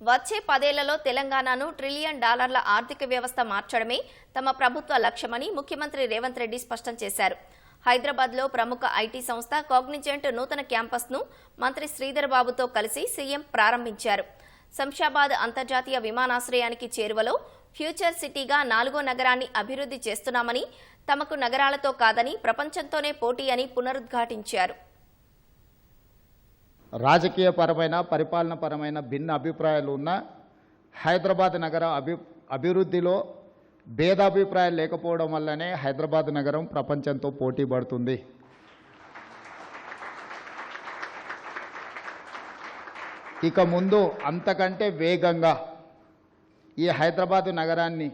వచ్చే పదేళ్ళలో తెలంగాణను ట్రిలియన్ డాలర్ల ఆర్థిక వ్యవస్థ మార్చడమే తమ ప్రభుత్వ లక్ష్యమని ముఖ్యమంత్రి రేవంత్ రెడ్డి స్పష్టం చేశారు. హైదరాబాద్లో ప్రముఖ ఐటీ సంస్థ కాగ్నిజెంట్ నూతన క్యాంపస్ను మంత్రి శ్రీధర్ బాబుతో కలిసి సీఎం ప్రారంభించారు. శంషాబాద్ అంతర్జాతీయ విమానాశ్రయానికి చేరువలో ఫ్యూచర్ సిటీగా నాలుగో నగరాన్ని అభివృద్ధి చేస్తున్నామని తమకు నగరాలతో కాదని ప్రపంచంతోనే పోటీ అని పునరుద్ఘాటించారు. రాజకీయపరమైన పరిపాలనపరమైన భిన్న అభిప్రాయాలు ఉన్న హైదరాబాద్ నగర అభి అభివృద్ధిలో భేదాభిప్రాయాలు లేకపోవడం వల్లనే హైదరాబాద్ నగరం ప్రపంచంతో పోటీ పడుతుంది. ఇక ముందు అంతకంటే వేగంగా ఈ హైదరాబాదు నగరాన్ని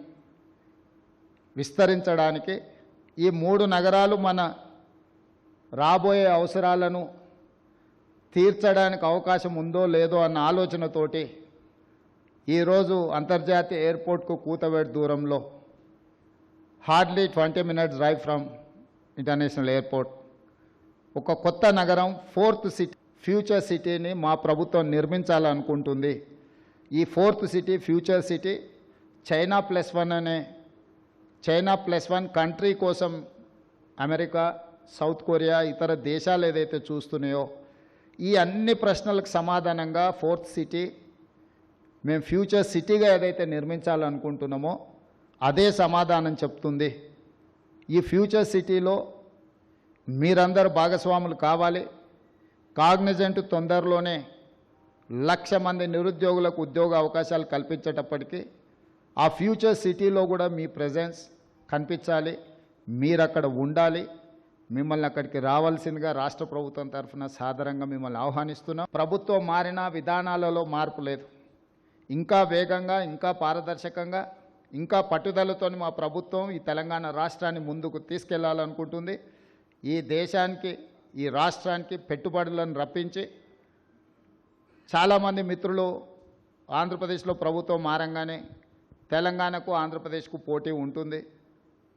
విస్తరించడానికి ఈ మూడు నగరాలు మన రాబోయే అవసరాలను తీర్చడానికి అవకాశం ఉందో లేదో అన్న ఆలోచనతోటి ఈరోజు అంతర్జాతీయ ఎయిర్పోర్ట్కు కూతవేడు దూరంలో hardly twenty minutes drive from international airport. ఒక కొత్త నగరం ఫోర్త్ సిటీ ఫ్యూచర్ సిటీని మా ప్రభుత్వం నిర్మించాలనుకుంటుంది. ఈ fourth city future city China plus one అనే చైనా ప్లస్ వన్ కంట్రీ కోసం అమెరికా సౌత్ కొరియా ఇతర దేశాలు ఏదైతే చూస్తున్నాయో ఈ అన్ని ప్రశ్నలకు సమాధానంగా ఫోర్త్ సిటీ మేము ఫ్యూచర్ సిటీగా ఏదైతే నిర్మించాలనుకుంటున్నామో అదే సమాధానం చెప్తుంది. ఈ ఫ్యూచర్ సిటీలో మీరందరూ భాగస్వాములు కావాలి. కాగ్నిజెంట్ తొందరలోనే లక్ష మంది నిరుద్యోగులకు ఉద్యోగ అవకాశాలు కల్పించేటప్పటికీ ఆ ఫ్యూచర్ సిటీలో కూడా మీ ప్రజెన్స్ కనిపించాలి. మీరు అక్కడ ఉండాలి. మిమ్మల్ని అక్కడికి రావాల్సిందిగా రాష్ట్ర ప్రభుత్వం తరఫున సాదరంగా మిమ్మల్ని ఆహ్వానిస్తున్నాం. ప్రభుత్వం మారిన విధానాలలో మార్పు లేదు. ఇంకా వేగంగా ఇంకా పారదర్శకంగా ఇంకా పట్టుదలతో మా ప్రభుత్వం ఈ తెలంగాణ రాష్ట్రాన్ని ముందుకు తీసుకెళ్ళాలనుకుంటుంది. ఈ దేశానికి ఈ రాష్ట్రానికి పెట్టుబడులను రప్పించి చాలామంది మిత్రులు ఆంధ్రప్రదేశ్లో ప్రభుత్వం మారంగానే తెలంగాణకు ఆంధ్రప్రదేశ్కు పోటీ ఉంటుంది.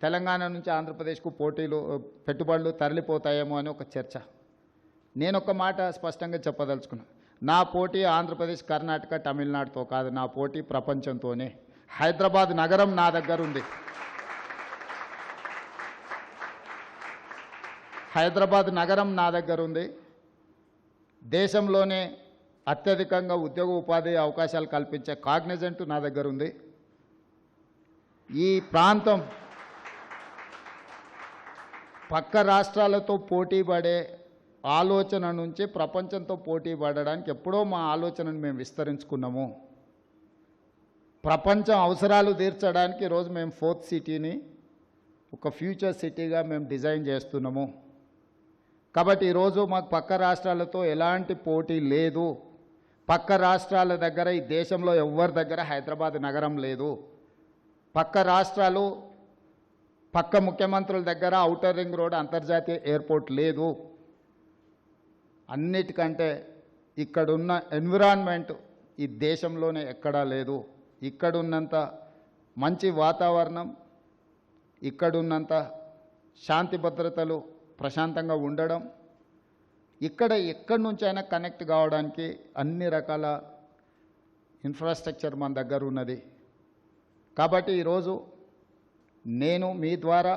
తెలంగాణ నుంచి ఆంధ్రప్రదేశ్కు పోటీలు పెట్టుబడులు తరలిపోతాయేమో అని ఒక చర్చ. నేను ఒక మాట స్పష్టంగా చెప్పదలుచుకున్నా. నా పోటీ ఆంధ్రప్రదేశ్ కర్ణాటక తమిళనాడుతో కాదు నా పోటీ ప్రపంచంతోనే. హైదరాబాద్ నగరం నా దగ్గర ఉంది. హైదరాబాద్ నగరం నా దగ్గర ఉంది. దేశంలోనే అత్యధికంగా ఉద్యోగ ఉపాధి అవకాశాలు కల్పించే కాగ్నిజెంట్ నా దగ్గర ఉంది. ఈ ప్రాంతం పక్క రాష్ట్రాలతో పోటీ పడే ఆలోచన నుంచి ప్రపంచంతో పోటీ పడడానికి ఎప్పుడో మా ఆలోచనను మేము విస్తరించుకున్నాము. ప్రపంచం అవసరాలు తీర్చడానికి ఈరోజు మేము ఫోర్త్ సిటీని ఒక ఫ్యూచర్ సిటీగా మేము డిజైన్ చేస్తున్నాము. కాబట్టి ఈరోజు మాకు పక్క రాష్ట్రాలతో ఎలాంటి పోటీ లేదు. పక్క రాష్ట్రాల దగ్గర ఈ దేశంలో ఎవరి దగ్గర హైదరాబాద్ నగరం లేదు. పక్క రాష్ట్రాలు పక్క ముఖ్యమంత్రుల దగ్గర ఔటర్ రింగ్ రోడ్ అంతర్జాతీయ ఎయిర్పోర్ట్ లేదు. అన్నిటికంటే ఇక్కడున్న ఎన్విరాన్మెంట్ ఈ దేశంలోనే ఎక్కడా లేదు. ఇక్కడున్నంత మంచి వాతావరణం ఇక్కడున్నంత శాంతి భద్రతలు ప్రశాంతంగా ఉండడం ఇక్కడ ఎక్కడి నుంచైనా కనెక్ట్ కావడానికి అన్ని రకాల ఇన్ఫ్రాస్ట్రక్చర్ మన దగ్గర ఉన్నది. కాబట్టి ఈరోజు నేను మీ ద్వారా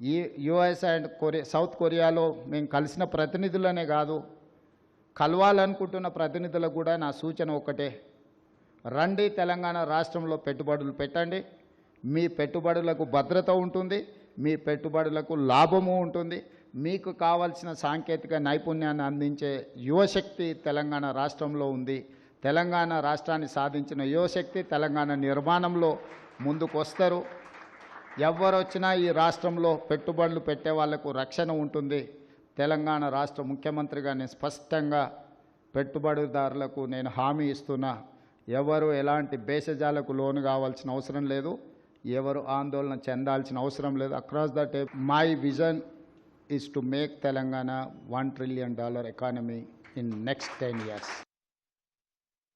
ఈ యుఎస్ అండ్ కొరియా సౌత్ కొరియాలో మేము కలిసిన ప్రతినిధులనే కాదు కలవాలనుకుంటున్న ప్రతినిధులకు కూడా నా సూచన ఒకటే రండి తెలంగాణ రాష్ట్రంలో పెట్టుబడులు పెట్టండి. మీ పెట్టుబడులకు భద్రత ఉంటుంది మీ పెట్టుబడులకు లాభము ఉంటుంది. మీకు కావలసిన సాంకేతిక నైపుణ్యాన్ని అందించే యువశక్తి తెలంగాణ రాష్ట్రంలో ఉంది. తెలంగాణ రాష్ట్రాన్ని సాధించిన యువశక్తి తెలంగాణ నిర్మాణంలో ముందుకు వస్తారు ఎవరు వచ్చినా ఈ రాష్ట్రంలో పెట్టుబడులు పెట్టే వాళ్ళకు రక్షణ ఉంటుంది. తెలంగాణ రాష్ట్ర ముఖ్యమంత్రిగా నేను స్పష్టంగా పెట్టుబడిదారులకు నేను హామీ ఇస్తున్నా. ఎవరు ఎలాంటి భేషజాలకు లోను కావాల్సిన అవసరం లేదు. ఎవరు ఆందోళన చెందాల్సిన అవసరం లేదు. Across the tape my vision is to make Telangana one trillion dollar economy in next ten years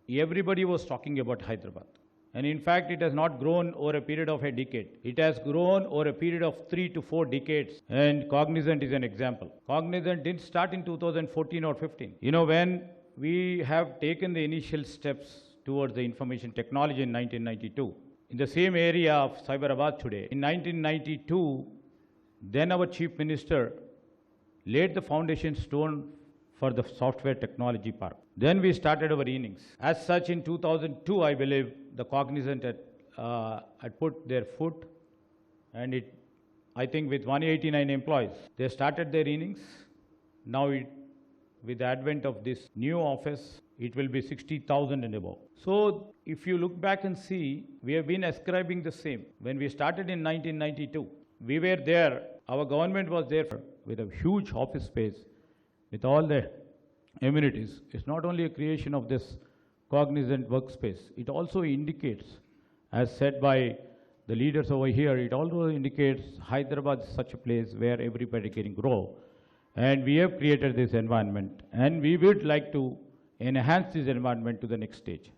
everybody was talking about Hyderabad And in fact, it has not grown over a period of a decade. It has grown over a period of three to four decades. And Cognizant is an example. Cognizant didn't start in 2014 or 15. You know, when we have taken the initial steps towards the information technology in 1992. In the same area of Cyberabad today, in 1992, then our chief minister laid the foundation stone for the software technology park. Then we started our innings. As such, in 2002, I believe the Cognizant had, uh, had put their foot, and it, I think, with 189 employees, they started their innings. Now, it, with the advent of this new office, it will be 60,000 and above. So, if you look back and see, we have been ascribing the same. When we started in 1992, we were there, our government was there with a huge office space, with all the amenities. It's not only a creation of this cognizant workspace, it also indicates, as said by the leaders over here, it also indicates Hyderabad is such a place where everybody can grow. And we have created this environment, and we would like to enhance this environment to the next stage.